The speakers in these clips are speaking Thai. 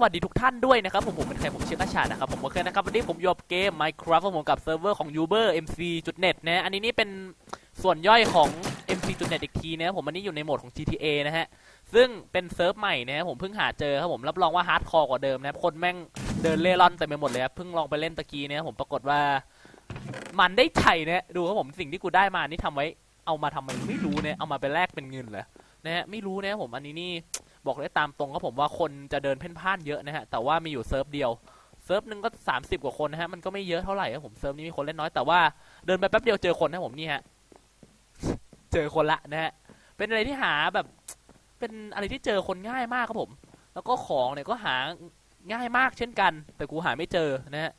สวัสดีทุกท่านด้วยนะครับผมผมเป็นใครผมชื่อกระชานะครับผมโอเคนะครับวันนี้ผมอยู่กับเกม Minecraft ผมกับเซิร์ฟเวอร์ของ Uber MC.net นะอันนี้นี่เป็นส่วนย่อยของ MC.net อีกทีนะผมอันนี้อยู่ในโหมดของ GTA นะฮะซึ่งเป็นเซิร์ฟใหม่นะผมเพิ่งหาเจอครับผมรับรองว่าฮาร์ดคอร์กว่าเดิมนะครับคนแม่งเดินเล่ร่อนเต็มไปหมดเลยครับเพิ่งลองไปเล่นตะกี้นะผมปรากฏว่า มันได้ไถ่นะดูครับผมสิ่งที่กูได้มานี่ทำไว้เอามาทำไมไม่รู้เนี่ยเอามาไปแลกเป็นเงินเหรอนะฮะไม่รู้นะผมอันนี้นี่ บอกเลยตามตรงครับผมว่าคนจะเดินเพ่นพ่านเยอะนะฮะ แต่ว่ามีอยู่เซิร์ฟเดียว เซิร์ฟหนึ่งก็ 30 กว่าคนนะฮะ มันก็ไม่เยอะเท่าไหร่ครับผม เซิร์ฟนี้มีคนเล่นน้อยแต่ว่าเดินไปแป๊บเดียวเจอคนนะผมนี่ฮะ เจอคนละนะฮะ เป็นอะไรที่หาแบบ เป็นอะไรที่เจอคนง่ายมากครับผม แล้วก็ของเนี่ยก็หาง่ายมากเช่นกัน แต่กูหาไม่เจอนะฮะ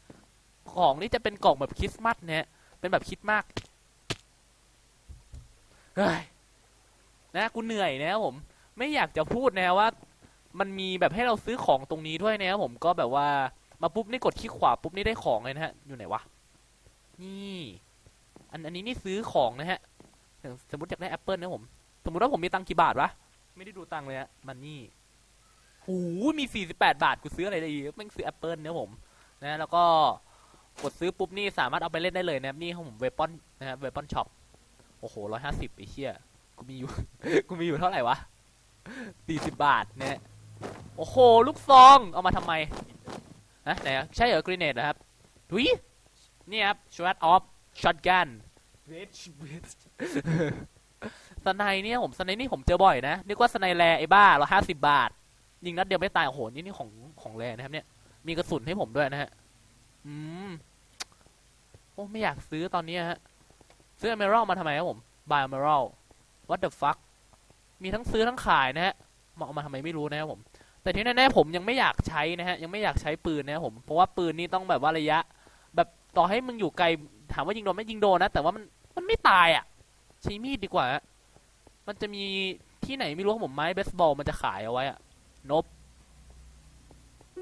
ของนี่จะเป็นกล่องแบบคริสต์มาสนะฮะ เป็นแบบคิดมาก เฮ้ย นะกูเหนื่อยนะครับผม ไม่อยากจะพูดนะว่า มันมีแบบให้เราซื้อของตรงนี้ด้วยนะครับผมก็แบบว่ามาปุ๊บนี่กดคลิกขวาปุ๊บนี่ได้ของเลยนะฮะ อยู่ไหนวะ นี่อันอันนี้นี่ซื้อของนะฮะสมมติอยากได้แอปเปิลนะผม สมมติว่าผมมีตังค์กี่บาทวะ ไม่ได้ดูตังค์เลยฮะมันนี่หูมี 48 บาท กูซื้ออะไรได้อีกแม่งซื้อแอปเปิลนะผม นะ แล้วก็กดซื้อปุ๊บนี่สามารถเอาไปเล่นได้เลยนะครับนี่ของผมเวปอนนะครับเวปอนช็อป โอ้โหร้อยห้าสิบไอ้เชี่ยกูมีอยู่ กูมีอยู่เท่าไหร่วะ สี่สิบบาทเนี่ยโอ้โห ลูกซอง เอามาทำไมนะไหนอะใช่เหรอกรีเนตนะครับดุยนี่ครับช w ตออฟช็อตกันเวชเวชสไนเนี่ยผมสไนนี่ผมเจอบ่อยนะนึกว่าสไนแรไอ้บ้าเราห้าสิบบาท ยิงนัดเดียวไม่ตาย โอ้โห นี่นี่ของของแรนะครับเนี่ย มีกระสุนให้ผมด้วยนะฮะ อืม โอ้ไม่อยากซื้อตอนนี้ฮะ ซื้อ e อเม r a l d มาทำไมครับผม buy emerald what the fuck มีทั้งซื้อทั้งขายนะฮะมาเอามาทำไมไม่รู้นะครับผม แต่ที่แน่ๆผมยังไม่อยากใช้นะฮะยังไม่อยากใช้ปืนนะครับผมเพราะว่าปืนนี่ต้องแบบว่าระยะ แบบต่อให้มึงอยู่ไกลถามว่ายิงโดนไหม่ยิงโดนนะ แต่ว่ามันมันไม่ตายอะใช้มีดดีกว่าฮะมันจะมีที่ไหนไม่รู้ครับผมไม้เบสบอลมันจะขายเอาไว้อะนบ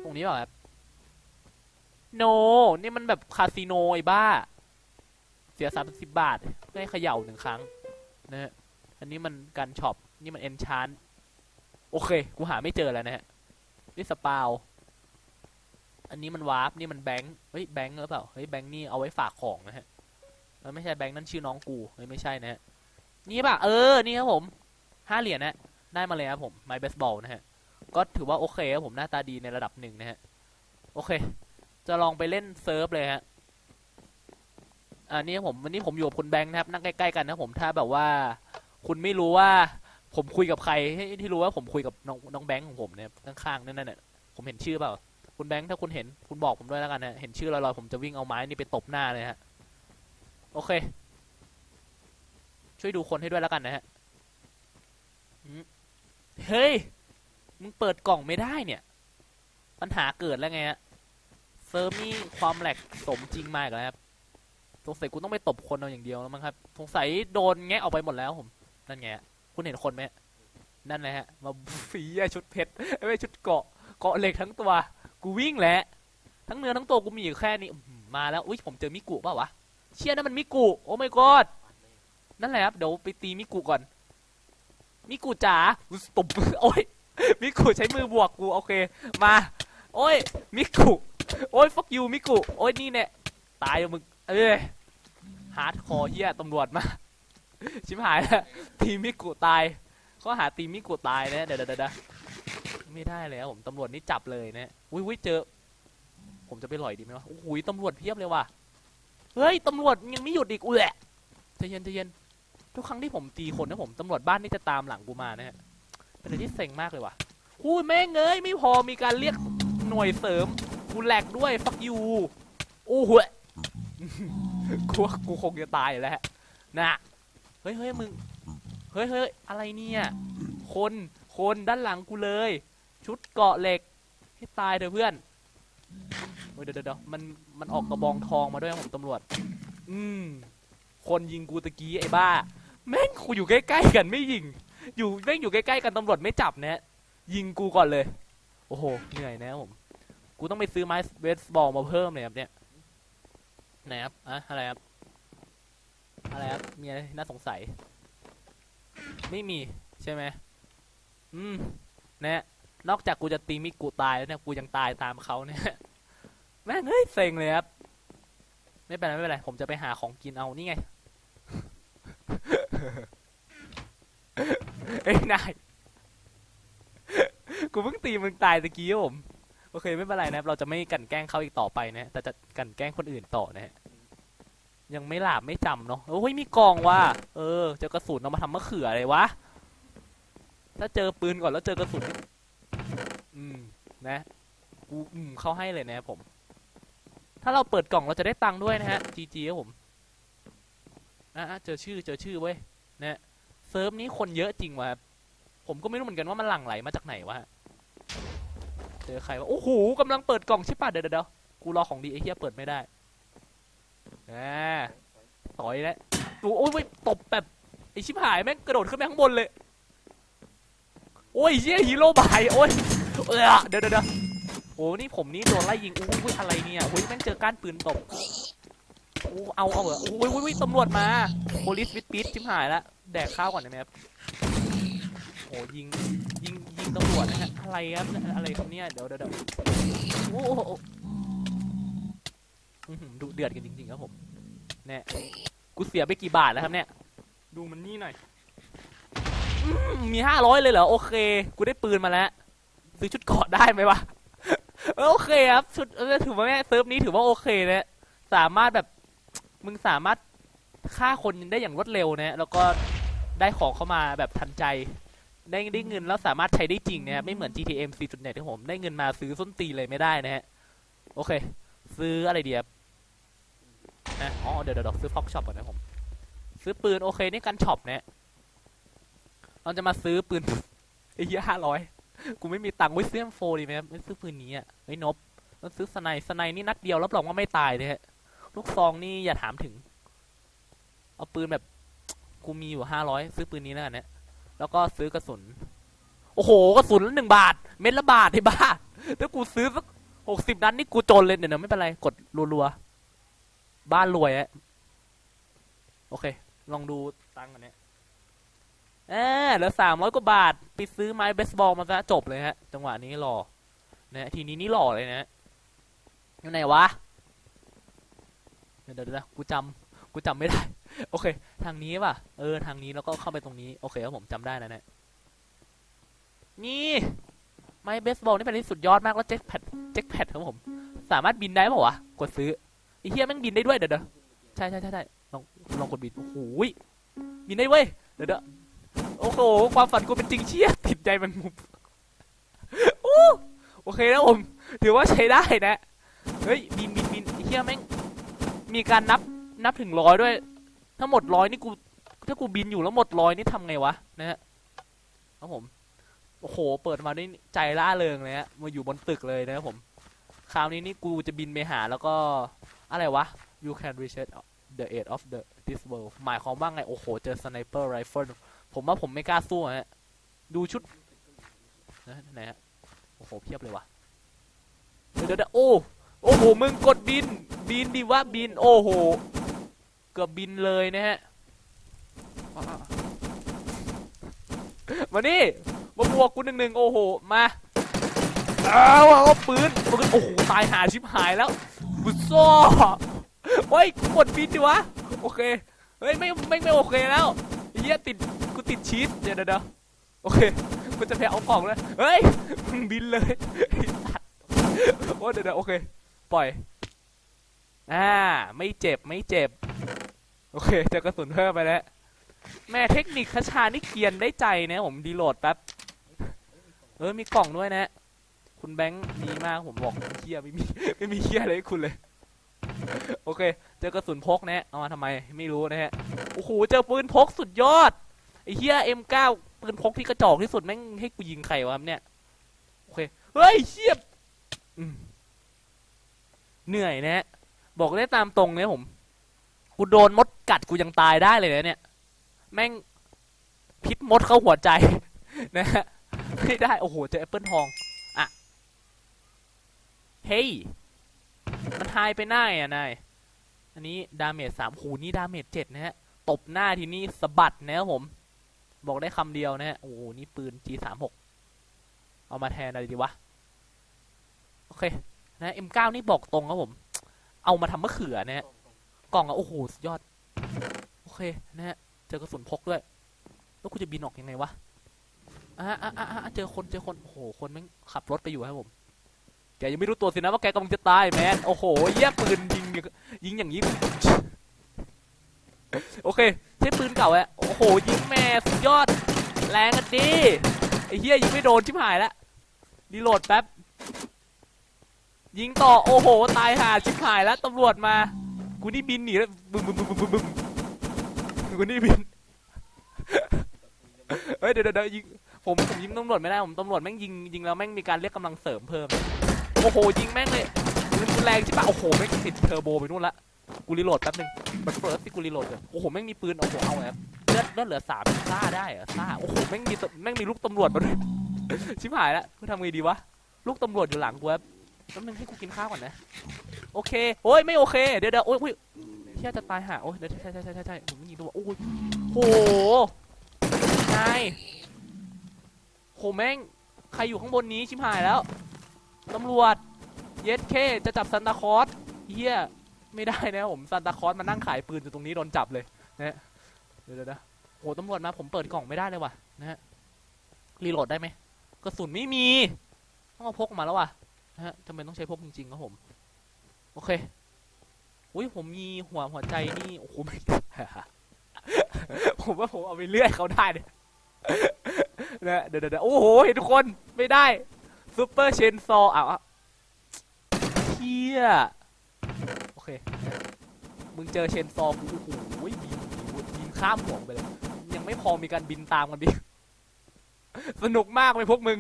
ตรงนี้เปล่าครับโน นี่มันแบบคาสิโนไอ้บ้า เสียสามสิบบาทได้เขย่าหนึ่งครั้งนะฮะ อันนี้มันการช็อปนี่มันเอนชานโอเค กูหาไม่เจอแล้วนะฮะ นี่สปาว อันนี้มันวาร์ปนี่มันแบงค์ เฮ้ยแบงค์หรือเปล่า เฮ้ยแบงค์นี่เอาไว้ฝากของนะฮะแล้วไม่ใช่แบงค์นั่นชื่อน้องกู เฮ้ยไม่ใช่นะฮะ นี่ป่ะ เออ นี่ครับผม ห้าเหรียญนะได้มาเลยครับผมไมเบสบอลนะฮะ ก็ถือว่าโอเคครับผมหน้าตาดีในระดับหนึ่งนะฮะ โอเค จะลองไปเล่นเซิร์ฟเลยฮะอันนี้ผมวันนี้ผมอยู่กับคุณแบงค์นะครับนั่งใกล้ๆกันนะผมถ้าแบบว่า คุณไม่รู้ว่าผมคุยกับใครให้ที่รู้ว่าผมคุยกับน้องน้องแบงค์ของผมเนี่ยข้างๆนั่นน่ะผมเห็นชื่อเปล่า คุณแบงค์ถ้าคุณเห็นคุณบอกผมด้วยแล้วกันนะเห็นชื่อลอยๆผมจะวิ่งเอาไม้นี่ไปตบหน้าเลยฮะโอเค ช่วยดูคนให้ด้วยแล้วกันนะฮะเฮ้ยมึงเปิดกล่องไม่ได้เนี่ย ปัญหาเกิดแล้วไงฮะเซิร์ฟนี่ความแหลกสมจริงมากแล้วครับสงสัยกูต้องไปตบคนเอาอย่างเดียวแล้วมั้งครับสงสัยโดนแงะออกไปหมดแล้วผม นั่นไงฮะคุณเห็นคนไหมนั่นแหละฮะมาฝีไอ้ชุดเพชรไอ้ชุดเกาะเกาะเหล็กทั้งตัว กูวิ่งแหละทั้งเนื้อทั้งตัวกูมีอยู่แค่นี้มาแล้วอุ้ยผมเจอมิกุเปล่าวะเชี่ยนั่นมันมิกุโอ้ my god นั่นแหละครับเดี๋ยวไปตีมิกุก่อนมิกุจ๋าตบโอ้ยมิกุใช้มือบวกกูโอเค มา โอ้ยมิกุโอ้ย fuck you มิกุโอ้ยนี่เนี่ยตายมึงเอ้ยฮาร์ดคอเฮียตำรวจมา ชิบหายแล้วตีมิกุตายข้อหาตีมิกุตายนะเดี๋ยวเดี๋ยวเดี๋ยวไม่ได้แล้วผมตำรวจนี่จับเลยนะอุ้ยอุ้ยเจอ ผมจะไปหล่อยดีไหมวะโอ้โหตำรวจเพียบเลยว่ะเฮ้ยตำรวจยังไม่หยุดอีกอุ้ยใจเย็นใจเย็นทุกครั้งที่ผมตีคนนะผมตำรวจบ้านนี่จะตามหลังกูมานะฮะเป็นอะไรที่เซ็งมากเลยว่ะอุ้ยแม่งเอ้ยไม่พอมีการเรียกหน่วยเสริมกูแหลกด้วยฟักยูโอ้โหกูกูคงจะตายแล้วนะ ฮ้ยเฮ้ยมึง เฮ้ยเฮ้ยอะไรเนี่ย คน คนด้านหลังกูเลย ชุดเกาะเหล็ก ให้ตายเถอะเพื่อนเฮ้ยเดี๋ยวเดี๋ยวมัน มันออกกระบองทองมาด้วยนผมตำรวจ อืม คนยิงกูตะกี้ไอ้บ้า แม่งกูอยู่ใกล้ๆกันไม่ยิง อยู่แม่งอยู่ใกล้ๆกันตำรวจไม่จับนะยิงกูก่อนเลย โอ้โห เหนื่อยนะผม กูต้องไปซื้อไม้เบสบอลมาเพิ่มเลยครับเนี่ย ไหนครับ อะอะไรครับ อะไรครับมีอะไรน่าสงสัย ไม่มีใช่ไหมอืมนะนอกจากกูจะตีมิกูตายแล้วเนี่ยกูยังตายตามเขาเนี่ยแม่งเฮ้ยเซ็งเลยครับ ไม่เป็นไรไม่เป็นไรผมจะไปหาของกินเอานี่ไงเอ้ยนายกูเพิ่งตีมึงตายตะกี้ผมโอเคไม่เป็นไรนะเราจะไม่กันแกล้งเขาอีกต่อไปนะแต่จะกันแกล้งคนอื่นต่อนะฮะ ยังไม่หลาบไม่จำเนาะโอ้ยมีกองว่ะเออเจอกระสุนเอามาทำมะเขืออะไรวะถ้าเจอปืนก่อนแล้วเจอกระสุนอืมนะกูอืมเข้าให้เลยนะผม ถ้าเราเปิดกล่องเราจะได้ตังค์ด้วยนะฮะ GG ครับผมอะเจอชื่อเจอชื่อเว้ยนะเซิร์ฟนี้คนเยอะจริงว่ะผมก็ไม่รู้เหมือนกันว่ามันหลั่งไหลมาจากไหนวะเจอใครวะโอ้โหกำลังเปิดกล่องใช่ป่ะเดี๋ยวเดี๋ยวเดี๋ยวกูรอของดีไอ้เหี้ยเปิดไม่ได้ อ่าต่อยแล้วดูโอ้ยตบแบบไอชิบหายแม่งกระโดดขึ้นไปข้างบนเลย โอ้ยเหี้ยฮีโร่บายโอ้ยเออเดี๋ยวเดี๋ยวเดี๋ยวโอ้นี่ผมนี่โดนไล่ยิงอู้ยอะไรเนี่ยโอ้ยแม่งเจอก้านปืนตบโอ้เอาเอาเหรอโอ้ยโอ้ยโอ้ยตำรวจมาโพลิสวิทปิดชิบหายแล้วแดกข้าวก่อนได้ไหมครับโอ้ยิงยิงยิงตำรวจนะฮะอะไรครับอะไรครับเนี่ยเดี๋ยวเดี๋ยวเดี๋ยวโอ้ อื้อหือดุเดือดกันจริงๆครับผมเนี่ยกูเสียไปกี่บาทแล้วครับเนี่ยดูมันนี่หน่อยอืมมีห้าร้อยเลยเหรอโอเค กูได้ปืนมาแล้ว ซื้อชุดเกราะได้ไหมวะ เออโอเคครับชุดเออถือว่าแม่เซิร์ฟนี้ถือว่าโอเคนะสามารถแบบ มึงสามารถฆ่าคนได้อย่างรวดเร็วนะแล้วก็ได้ของเข้ามาแบบทันใจ ได้ได้เงินแล้วสามารถใช้ได้จริงนะครับไม่เหมือน GTM 4.net ที่ผม ได้เงินมาซื้อส้นตีนเลยไม่ได้นะฮะ โอเค ซื้ออะไรดีครับนะ อ๋อเดี๋ยวเดี๋ยวซื้อพ็อกช็อปก่อนนะผม ซื้อปืนโอเคนี่กันช็อปเนะเราจะมาซื้อปืนไอ้เหี้ยห้าร้อยกูไม่มีตังค์ไว้ซื้อ M4 ดีไหมไม่ซื้อปืนนี้อะเฮ้นบต้องซื้อสไนสไนนี่นัดเดียวรับรองว่าไม่ตายเลยฮะลูกซองนี่อย่าถามถึง เอาปืนแบบกูมีอยู่ห้าร้อยซื้อปืนนี้แล้วกันเนี่ยแล้วก็ซื้อกระสุน โอ้โหกระสุนละหนึ่งบาท เม็ดละบาทไอ้บ้าถ้ากูซื้อสักหกสิบนัดนี่กูจนเลยเดี๋ยวไม่เป็นไรกดรัวๆ บ้านรวยอะโอเค ลองดูตังค์กันเนี่ยเออเหลือสามร้อยกว่าบาท ไปซื้อไม้เบสบอลมาซะจบเลยฮะ จังหวะนี้หล่อนะทีนี้นี่หล่อเลยนะอยู่ไหนวะ เดี๋ยวเดี๋ยวกูจำกูจำไม่ได้ โอเค ทางนี้ป่ะ เออ ทางนี้แล้วก็เข้าไปตรงนี้ โอเคครับผมจำได้แล้วเนะนี่ไม้เบสบอลนี่เป็นที่สุดยอดมากแล้วเจ็คแพดเจ็คแพดครับผม สามารถบินได้ป่าวะ กดซื้อ เฮียแม่งบินได้ด้วยเดี๋ยวเดี๋ยวใช่ใช่ใช่ใช่ลองลองกดบินโอ้โหบินได้เว้ยเดี๋ยวเดี๋ยวโอ้โหความฝันกูเป็นจริงเชี่ยติดใจมันมุมโอ้โอเคนะผมถือว่าใช้ได้นะเฮ้ยบินบินบินไอเฮียแม่งมีการนับนับถึงร้อยด้วย ถ้าหมดร้อยนี่กูถ้ากูบินอยู่แล้วหมดร้อยนี่ทำไงวะนะฮะครับผมโอ้โห เปิดมาด้วยใจล่าเริงเลยฮะมาอยู่บนตึกเลยนะครับผม คราวนี้นี่กูจะบินไปหาแล้วก็ อะไรวะ you can reset the edge of the this world หมายความว่าไง โอ้โห เจอ sniper rifle ผมว่าผมไม่กล้าสู้ฮะ ดูชุดนะไหนฮะ โอ้โห เพียบเลยวะเดี๋ยวเดี๋ยวเดี๋ยวโอ้ โอ้โห มึงกดบิน บินดิว่าบิน โอ้โห เกือบบินเลยนะฮะ มานี่มาบวกกูหนึ่งหนึ่งโอ้โห มา เอาเอาปืนปืนโอ้โห ตายหาชิบหายแล้ว บุซ่อโอ้ยกดบินดิวะ โอเค เฮ้ยไม่ไม่ไม่โอเคแล้วเฮียติดกูติดชีสเดี๋ยวเดี๋ยวโอเคกูจะไปเอากล่องเลยเฮ้ยมึงบินเลยไอ้สัตว์โอ้เดี๋ยวเดโอเค ปล่อย อ่า ไม่เจ็บไม่เจ็บ โอเคเจอกระสุนเพิ่มไปแล้ว แม่เทคนิคคชานี่เกียนได้ใจนะผมดีโหลดแป๊บ เออ มีกล่องด้วยนะ คุณแบงค์ดีมากผมบอกเฮียไม่มีไม่มีเฮียอะไรให้คุณเลย โอเค เจอกระสุนพกนะเอามาทำไมไม่รู้นะฮะโอ้โหเจอปืนพกสุดยอดไอ้เฮีย M9 ปืนพกที่กระจอกที่สุดแม่งให้กูยิงใครวะครับเนี่ยโอเคเฮ้ยเชียบเหนื่อยนะฮะบอกได้ตามตรงเนี่ยผมกูโดนมดกัดกูยังตายได้เลยนะเนี่ย แม่งพิษมดเข้าหัวใจ นะฮะไม่ได้โอ้โหเจอแอปเปิลทอง เฮ้ย มันหายไปหน้าอะนาย อันนี้ดาเมจสามหูนี่ดาเมจเจ็ดนะฮะ ตบหน้าทีนี้สะบัดนะครับผม บอกได้คำเดียวนะฮะ โอ้โห นี่ปืน G สามหกเอามาแทนอะไรดีวะ โอเค นะ M9 นี่บอกตรงครับผม เอามาทำมะเขือนะฮะ กล่องอะโอ้โหสุดยอด โอเค นะฮะ เจอกระสุนพกด้วย แล้วกูจะบินออกยังไงวะอะอะอะอะเจอคน เจอคน โอ้โห คนแม่งขับรถไปอยู่ครับผม แกยังไม่รู้ตัวสินะว่าแกกำลังจะตายแมนโอ้โหเยี่ยปืนยิงยิงอย่างนี้ โอเค ใช้ปืนเก่าอะโอ้โห ยิงแม่สุดยอด แรงกันดีไอ้เหี้ยยิงไม่โดนชิบหายแล้วรีโหลดแป๊บ ยิงต่อ โอ้โห ตายห่าชิบหายแล้วตำรวจมา กูนี่บินหนีแล้วบึ้มบึ้มบึ้มบึ้มบึ้มบึ้มกูนี่บิน เฮ้ยเดี๋ยวเดี๋ยวเดี๋ยวยิงผมผมยิงตำรวจไม่ได้ผมตำรวจแม่งยิงยิงแล้วแม่งมีการเรียกกำลังเสริมเพิ่ม โอ้โหยิงแม่งเลยมันแรงใช่ปะโอ้โหแม่งติดเทอร์โบไปนู่นละกูรีโหลดแป๊บนึงมันเฟิร์สที่กูรีโหลดเลยโอ้โหแม่งมีปืนโอ้โหเอาแล้วเลือดเลือดเหลือสามซ่าได้เหรอซ่าโอ้โหแม่งมีแม่งมีลูกตำรวจมาด้วยชิบหายแล้วกูทำไงดีวะลูกตำรวจอยู่หลังกูแป๊บแป๊บนึงให้กูกินข้าวก่อนนะโอเคโอ้ยไม่โอเคเดี๋ยวเดี๋ยวโอ้ยอุ้ยเที่ยจะตายห่าโอ้ยเดี๋ยวใช่ใช่ใช่ใช่ใช่ผมยิงตัวโอ้ยโหนายโหแม่งใครอยู่ข้างบนนี้ชิบหายแล้ว ตำรวจ เยสเคจะจับซันตาคอสเฮียไม่ได้นะผมซันตาคอสมานั่งขายปืนอยู่ตรงนี้โดนจับเลยนะเดี๋ยวเดี๋ยวเดี๋ยวโหตำรวจมาผมเปิดกล่องไม่ได้เลยว่ะนะฮะรีโหลดได้ไหมกระสุนไม่มีต้องเอาพกมาแล้วว่ะนะฮะจำเป็นต้องใช้พกจริงๆครับผมโอเคอุ้ยผมมีหัวหัวใจนี่โอ้โหไม่ผมว่าผมเอาไปเลื่อยเขาได้เนะเดี๋ยเดี๋ยวเดี๋ยวโอ้โหเห็นทุกคนไม่ได้ ซูเปอร์เชนซออ้าวอะเฮียโอเค มึงเจอเชนซอกูโอ้โหบินบินข้ามหัวไปเลย ยังไม่พอมีการบินตามกันดิ สนุกมากเลยพวกมึง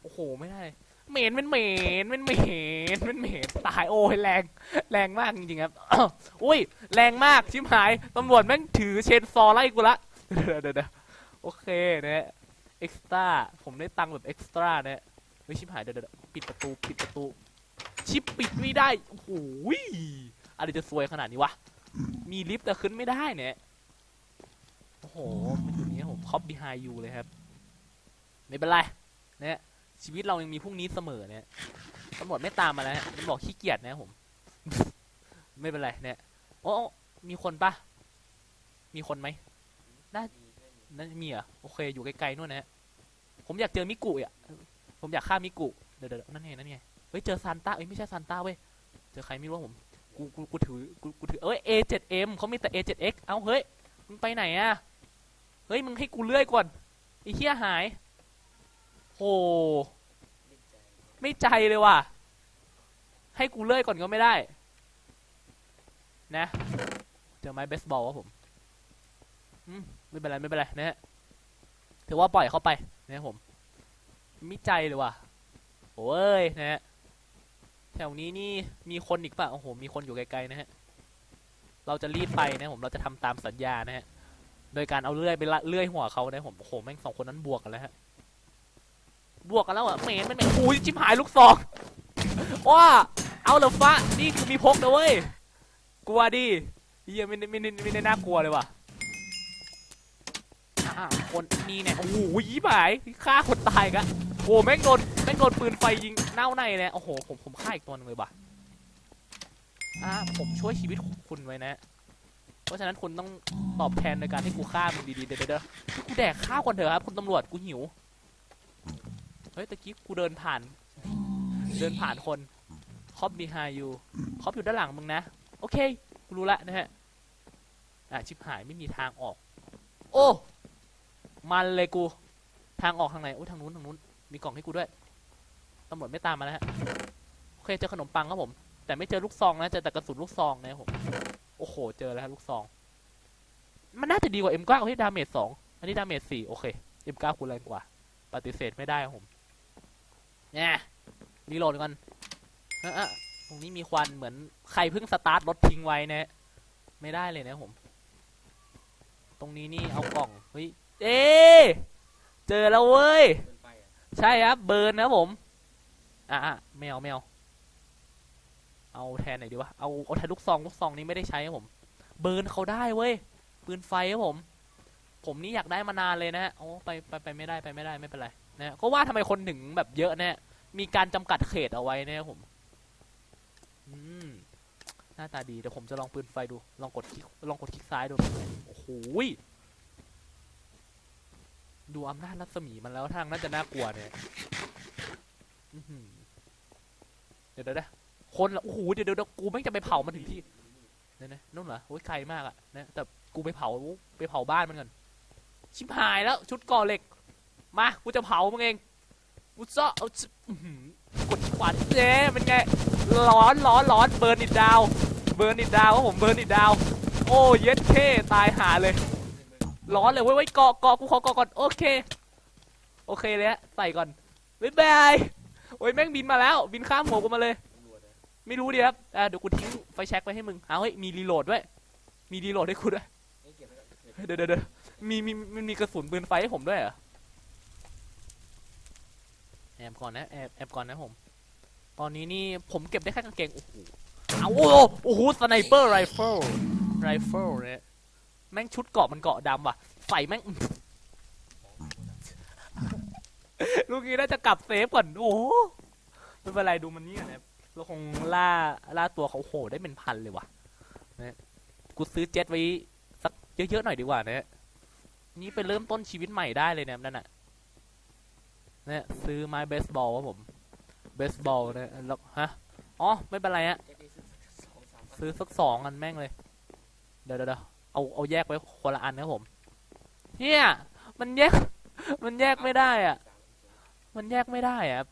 โอ้โห ไม่ได้เหม็นเป็นเหม็นเป็นเหม็นเป็นเหม็นตายโอ้ยแรง แรงมากจริงๆครับ อุ้ย แรงมากชิบหายตำรวจแม่งถือเชนซอไล่กูละ เดี๋ยวเดี๋ยวเดี๋ยวโอเคนะ เอ็กซ์ตร้าผมได้ตังค์แบบเอ็กซ์ตร้าเนะเฮ้ยชิบหายเดี๋ยวเดี๋ยวปิดประตูปิดประตู ชิปปิดไม่ได้โอ้โหอะไรจะซวยขนาดนี้วะ มีลิฟต์แต่ขึ้นไม่ได้เนี่ยโอ้โหมันอยู่นี้ผมคอปบีไฮยูเลยครับ ไม่เป็นไรเนี่ยชีวิตเรายังมีพรุ่งนี้เสมอเนี่ยตำรวจไม่ตามมาแล้วมันบอกขี้เกียจนะผม ไม่เป็นไรเนี่ยโอ้มีคนปะมีคนไหมน่า นั่นมีเหรอโอเคอยู่ไกลๆนู่นนะฮะผมอยากเจอมิกุอะผมอยากฆ่ามิกุเดี๋ยวเดี๋ยวนั่นไงนั่นไงเฮ้ยเจอซานต้าเอ้ยไม่ใช่ซานต้าเว้ยเจอใครไม่รู้ผมกูกูกูถือกูกูถือเอ้ย A7M เขามีแต่ A7X เอ้าเฮ้ยมึงไปไหนอะเฮ้ยมึงให้กูเลื่อยก่อนไอ้เหี้ยหายโหไม่ใจเลยว่ะให้กูเลื่อยก่อนก็ไม่ได้ นะ เจอไม้เบสบอลวะผม อืม ไม่เป็นไรไม่เป็นไรนะฮะถือว่าปล่อยเข้าไปนะผมไม่ใจเลยว่ะโอ้ยนะฮะแถวนี้นี่มีคนอีกป่ะโอ้โหมีคนอยู่ไกลๆนะฮะเราจะรีบไปนะผมเราจะทำตามสัญญานะฮะโดยการเอาเลื่อยไปเลื่อยหัวเขานะผมโอ้โหแม่งสองคนนั้นบวกกันแล้วฮะบวกกันแล้วอะเหม็นมันเหม็นอุ้ยชิบหายลูกซองว้าเอาเหรอฟ้านี่คือมีพกนะเว้ยกลัวดิเฮียไม่ได้ไม่ได้ไม่ได้น่ากลัวเลยว่ะ อ่าคนนี่เนี่ยโอ้โหยี่หายฆ่าคนตายกะโอ้แม่งโดนแม่งโดนปืนไฟยิงเน่าในเนี่ยโอ้โหผมผมฆ่าอีกตัวหนึงเลยว่ะอ่าผมช่วยชีวิตคุณไว้นะ เพราะฉะนั้นคุณต้องตอบแทนในการที่กูฆ่ามึงดีๆเดี๋ยวเดี๋ยวกูแดกข้าวก่อนเถอะครับคุณตำรวจกูหิวเฮ้ยตะกี้กูเดินผ่าน เดินผ่านคนคอปบีไฮยูคอปอยู่ด้านหลังมึงนะ โอเค กูรู้ละนะฮะ อะชิบหายไม่มีทางออก โอ้ มันเลยกู ทางออกทางไหนโอ้ยทางนู้นทางนู้น มีกล่องให้กูด้วยตำรวจไม่ตามมาแล้วฮะ โอเค เจอขนมปังครับผม แต่ไม่เจอลูกซองนะ เจอแต่กระสุนลูกซองนะครับผม โอ้โห เจอแล้วฮะลูกซอง มันน่าจะดีกว่า M9 เฮ้ยดาเมจสอง อันนี้ดาเมจสี่โอเค M9 คูณแรงกว่า ปฏิเสธไม่ได้ครับผมเนี่ยรีโหลดก่อนเอะอะตรงนี้มีควันเหมือนใครเพิ่งสตาร์ทรถทิ้งไว้นะ ไม่ได้เลยนะผม ตรงนี้นี่เอากล่อง เฮ้ย เอ๊เจอแล้วเว้ย ใช่ครับ เบิร์นนะผม อะอะไม่เอาไม่เอาแทนไหนดีวะ เอาเอาแทนลูกซองลูกซองนี้ไม่ได้ใช้ครับผม เบิร์นเขาได้เว้ย ปืนไฟครับผม ผมนี่อยากได้มานานเลยนะฮะ โอ้ไปไปไปไม่ได้ไปไม่ได้ไม่เป็นไรนะก็ว่าทำไมคนถึงแบบเยอะเนี่ยมีการจำกัดเขตเอาไว้เนี่ยผม อืมหน้าตาดีเดี๋ยวผมจะลองปืนไฟดู ลองกดคลิกลองกดคลิกซ้ายดู โอ้โหย ดูอำนาจรัศมีมันแล้วทางน่าจะน่ากลัวเนี่ยเดี๋ยวเดี๋ยวเดี๋ยวคนละโอ้โหเดี๋ยวเดี๋ยวกูไม่งจะไปเผามันถึงที่เนี่ยนะนู่นเหรอโอ้ยไกลมากอะนะแต่กูไปเผาไปเผาบ้านมันก่อนชิบหายแล้ว ชุดก่อเหล็ก มากูจะเผามึงเองกูจะเอาชิอื้อหือกดขวาเจ๊เป็นไงร้อนร้อนร้อนเบิร์นอิดดาว เบิร์นอิดดาวว่าผมเบิร์นอิดดาว โอ้เย็ดเท่ตายหาเลย ร้อนเลยเว้ยเว้ยเกาะเกาะกูขอเกาะก่อนโอเค โอเคเลยฮะใส่ก่อนบ๊ายบายโอ้ยแม่งบินมาแล้ว บินข้ามหัวกูมาเลย ไม่รู้ดิครับอ่าเดี๋ยวกูทิ้งไฟแช็กไว้ให้มึงเอาเฮ้ยมีรีโหลดด้วย มีรีโหลดให้กูด้วยเดี๋ยวเดี๋ยวเดี๋ยวมีมีมันมีกระสุนปืนไฟให้ผมด้วยเหรอแอบก่อนนะแอบแอบก่อนนะผม ตอนนี้นี่ผมเก็บได้แค่กางเกงโอ้โหเอาโอ้โหโอ้โหสไนเปอร์ไรเฟิลไรเฟิลเนี่ย แม่งชุดเกาะมันเกาะดำว่ะใส่แม่ง ลูกนี้น่าจะกลับเซฟก่อน โอ้โหไม่เป็นไรดูมันนี่ก่อนนะเราคงล่าล่าตัวเขาโหได้เป็นพันเลยว่ะนะกูซื้อเจ็ตไว้สักเยอะๆหน่อยดีกว่านะนี่ไปเริ่มต้นชีวิตใหม่ได้เลยนะนั่นน่ะเนี่ยซื้อไม้เบสบอลวะผมเบสบอลนะแล้วฮะอ๋อไม่เป็นไรฮะซื้อสักสองอันแม่งเลย เดี๋ยวเดี๋ยว เอาเอาแยกไว้คนละอันนะผมเฮียมันแยก มันแยกไม่ได้อะ มันแยกไม่ได้อะ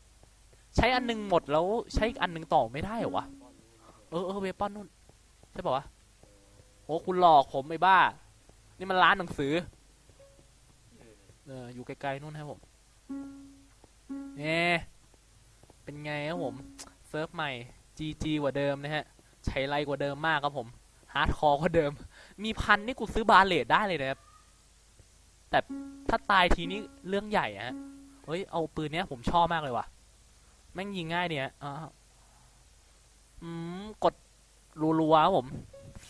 ใช้อันหนึงหมดแล้วใช้อีกอันหนึงต่อไม่ได้เหรอวะเออเออเวปอนนู่นใช่ป่าวะโอ้คุณหลอกผมไอ้บ้า นี่มันร้านหนังสือเอออยู่ไกลๆนู่นครับผมเนี่ยเป็นไงครับผมเซิร์ฟใหม่ GG กว่าเดิมนะฮะ ใช้ไรกว่าเดิมมากครับผม ฮาร์ดคอร์กว่าเดิม มีพันนี่กูซื้อบาเลตได้เลยนะครับ แต่ถ้าตายทีนี้เรื่องใหญ่ฮะ เฮ้ย เอาปืนเนี้ยผมชอบมากเลยว่ะ แม่งยิงง่ายเนี่ยอ่าอืม กดรัวๆครับผม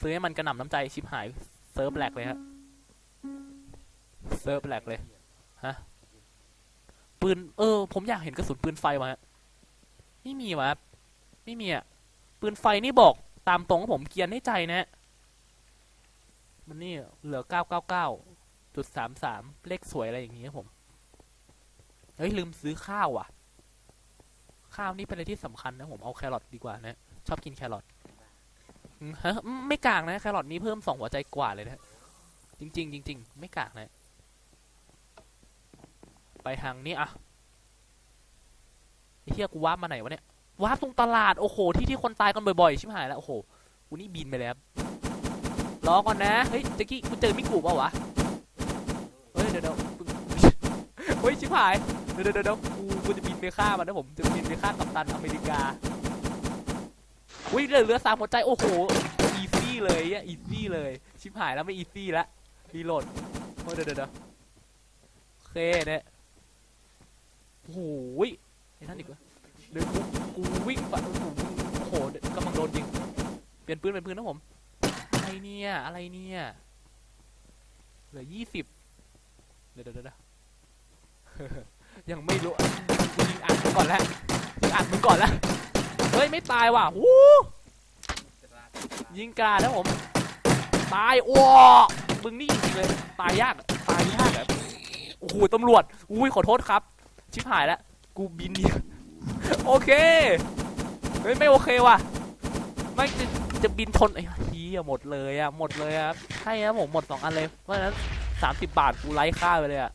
ซื้อให้มันกระหน่ำน้ำใจชิบหาย เซิร์ฟแหลกเลยฮะ เซิร์ฟแหลกเลย ฮะ ปืน เออ ผมอยากเห็นกระสุนปืนไฟมาฮะ ไม่มีวะครับไม่มีอะ ปืนไฟนี่บอกตามตรงว่าผมเกียนให้ใจนะฮะ มันนี่เหลือเก้าเก้าเก้าจุดสามสามเลขสวยอะไรอย่างงี้ครับผม เฮ้ยลืมซื้อข้าวว่ะ ข้าวนี่เป็นอะไรที่สำคัญนะผมเอาแครอทดีกว่านะชอบกินแครอทฮะไม่กางนะแครอทนี้เพิ่มสองหัวใจกว่าเลยนะจริงๆจริงๆไม่กางนะ ไปทางนี้อะเฮียกูวาร์ปมาไหนวะเนี่ยวาร์ปตรงตลาดโอ้โหที่ที่คนตายกันบ่อยๆ ชิบหายแล้วโอ้โหกูนี่บินไปแล้ว รอก่อนนะ เฮ้ยเจกี้กูเจอมิกูเปล่าวะ เฮ้ยเดี๋ยวเดี๋ยวเฮ้ยชิบหายเดี๋ยวเดี๋ยวเดี๋ยวกูกูจะบินไปฆ่ามันนะผม จะบินไปฆ่ากัปตันอเมริกาอุ้ยเหลือเหลือสามหัวใจ โอ้โห อีซี่เลยอะอีซี่เลย ชิบหายแล้วไม่อีซี่ละรีโหลดโอ้ยเดี๋ยวเดี๋ยวโอเคเนี่ยโอ้โหยไอ้ท่านอีกวะเดี๋ยวกูกูวิ่งไปโอ้โหกำลังโดนยิง เปลี่ยนปืนเป็นปืนนะผม เนี่ย อะไรเนี่ย เหลือยี่สิบเดี๋ยวเดี๋ยวเดี๋ยวยังไม่รู้กูยิงอัดมึงก่อนแล้วยิงอัดมึงก่อนแล้วเฮ้ย ไม่ตายว่ะวู้ยิงกราดนะผม ตายว้ามึงนี่จริงเลย ตายยาก ตายยากแบบโอ้โหตำรวจ อุ้ย ขอโทษครับ ชิบหายแล้ว กูบินเนี่ยโอเค เฮ้ย ไม่โอเคว่ะไม่จะจะบินชนไอ้ เฮียหมดเลยอะหมดเลยอะใช่ครับผมหมดสองอันเลย เพราะฉะนั้นสามสิบบาทกูไล่ค่าไปเลยอะ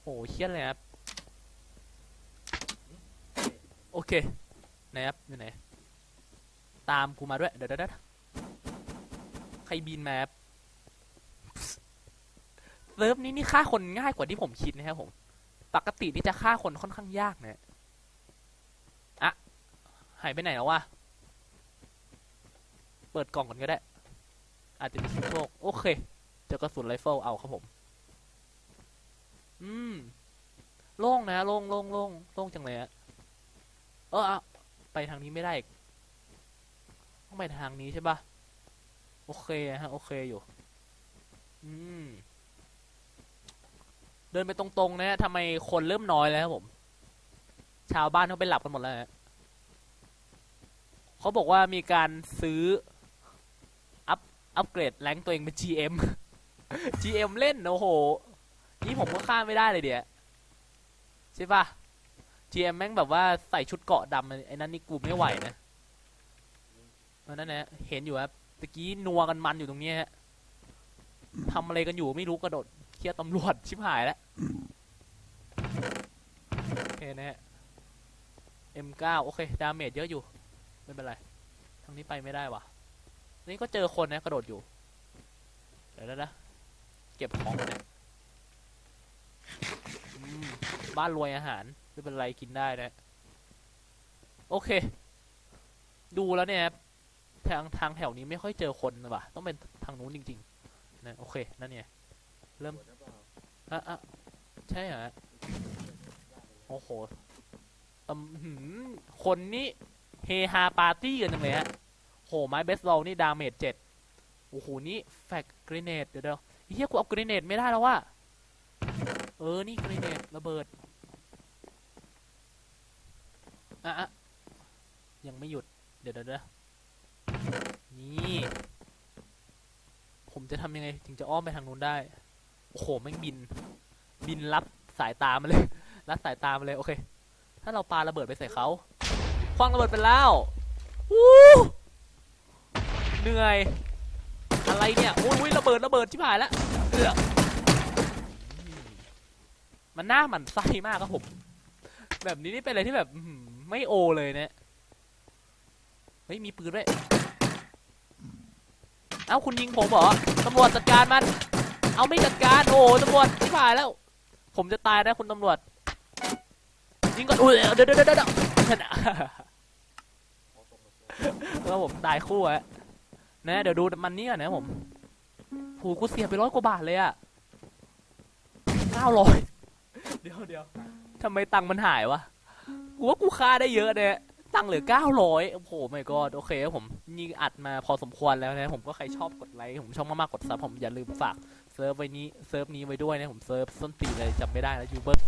โอ้โหเครียเลยครับโอเคไหนครับอยู่ไหนตามกูมาด้วยเดี๋ยวเดี๋ยวเดี๋ยวใครบินมาครับเซิร์ฟนี้นี่ฆ่าคนง่ายกว่าที่ผมคิดนะครับผมปกตินี่จะฆ่าคนค่อนข้างยากนะอะหายไปไหนแล้ววะเปิดกล่องก่อนก็ได้ อาจจะมีชุดโลกโอเค เจอกระสุนไรเฟิลเอาครับผม อืม โล่งนะโล่งโล่งโล่งโล่งจังเลยอะเออไปทางนี้ไม่ได้ต้องไปทางนี้ใช่ปะโอเคฮะ โอเคอยู่ อืม เดินไปตรงๆนะฮะทำไมคนเริ่มน้อยแล้วครับผม ชาวบ้านเขาไปหลับกันหมดแล้วฮะเขาบอกว่ามีการซื้อ อัพเกรดแรงค์ตัวเองเป็น GM GM เล่นโอ้โห นี่ผมก็ข้ามไม่ได้เลยเดี๋ยวใช่ปะ GM แม่งแบบว่าใส่ชุดเกราะดำไอ้นั่นนี่กูไม่ไหวนะเพราะนั่นนะเห็นอยู่ครับตะกี้นัวกันมันอยู่ตรงนี้ฮะทำอะไรกันอยู่ไม่รู้กระโดดเครียดตำรวจชิบหายแล้วโอเคนะฮะ M9 โอเค ดาเมจเยอะอยู่ ไม่เป็นไร ทางนี้ไปไม่ได้วะ นี่ก็เจอคนนะกระโดดอยู่ เดี๋ยวนะนะเก็บของนเนี่ยอืมบ้านรวยอาหารไม่เป็นไรกินได้นะ โอเค ดูแล้วเนี่ยทางทางแถวนี้ไม่ค่อยเจอคนนะว่ะ ต้องเป็นทางนู้นจริงๆนะโอเค นั่นเนี่ย เริ่มอะอะใช่เหรอโอ้โหอืมหืมคนนี้เฮฮาปาร์ตี้กันจังเลยฮะ โหไม้เบสบอลนี่ดาเมจเจ็ดโอ้โหนี่แฟกกรีเนดเดี๋ยวเดี๋ยวเฮียกูเอากรีเนดไม่ได้แล้วว่ะเออนี่กรีเนดระเบิดอะยังไม่หยุดเดี๋ยวเดี๋ยวเดี๋ยวนี่ผมจะทำยังไงถึงจะอ้อมไปทางนู้นได้ โอ้โหแม่งบิน บินรับสายตามาเลย รับสายตามาเลย โอเค ถ้าเราปาระเบิดไปใส่เขาคว้างระเบิดไปแล้ว วู้ เหนื่อย อะไรเนี่ยโอ้ยอยระเบิดระเบิดชิบหายแล้วเอือมันหน้าหมันไส้มากครับผม แบบนี้นี่เป็นอะไรที่แบบไม่โอเลยเนี่ยเฮ้ยมีปืนด้วยเอ้าคุณยิงผมเหรอตำรวจจัดการมัน เอาไม่จัดการโอ้ตำรวจที่ผ่านแล้ว ผมจะตายนะคุณตำรวจยิงก่อนอุ้ยเดี๋ยวเดี๋ยวเดี๋ยวเดี๋ยวนั่นน่ะแล้วผมตายคู่อะ นะเดี๋ยวดูมันนี่ก่อนนะผมโหกูเสียไปร้อยกว่าบาทเลยอะเก้าร้อยเดี๋ยวเดี๋ยวทำไมตังค์มันหายวะ กูว่ากูค่าได้เยอะเนี่ยตังค์เหลือเก้าร้อยโอ้โหไม่ก็โอเคครับผมนี่อัดมาพอสมควรแล้วนะผมก็ใครชอบกดไลค์ผมชอบมากๆกดซับผมอย่าลืมฝากเซิร์ฟไว้นี้เซิร์ฟนี้ไว้ด้วยนะผมเซิร์ฟส้นตีนเลยจำไม่ได้แล้วยูเบอร์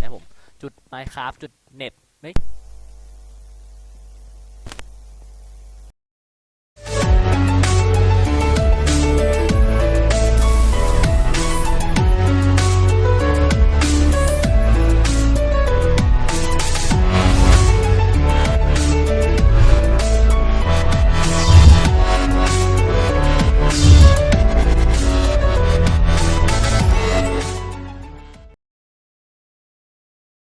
นะผมจุดไมค์ครับจุดเน็ตไม่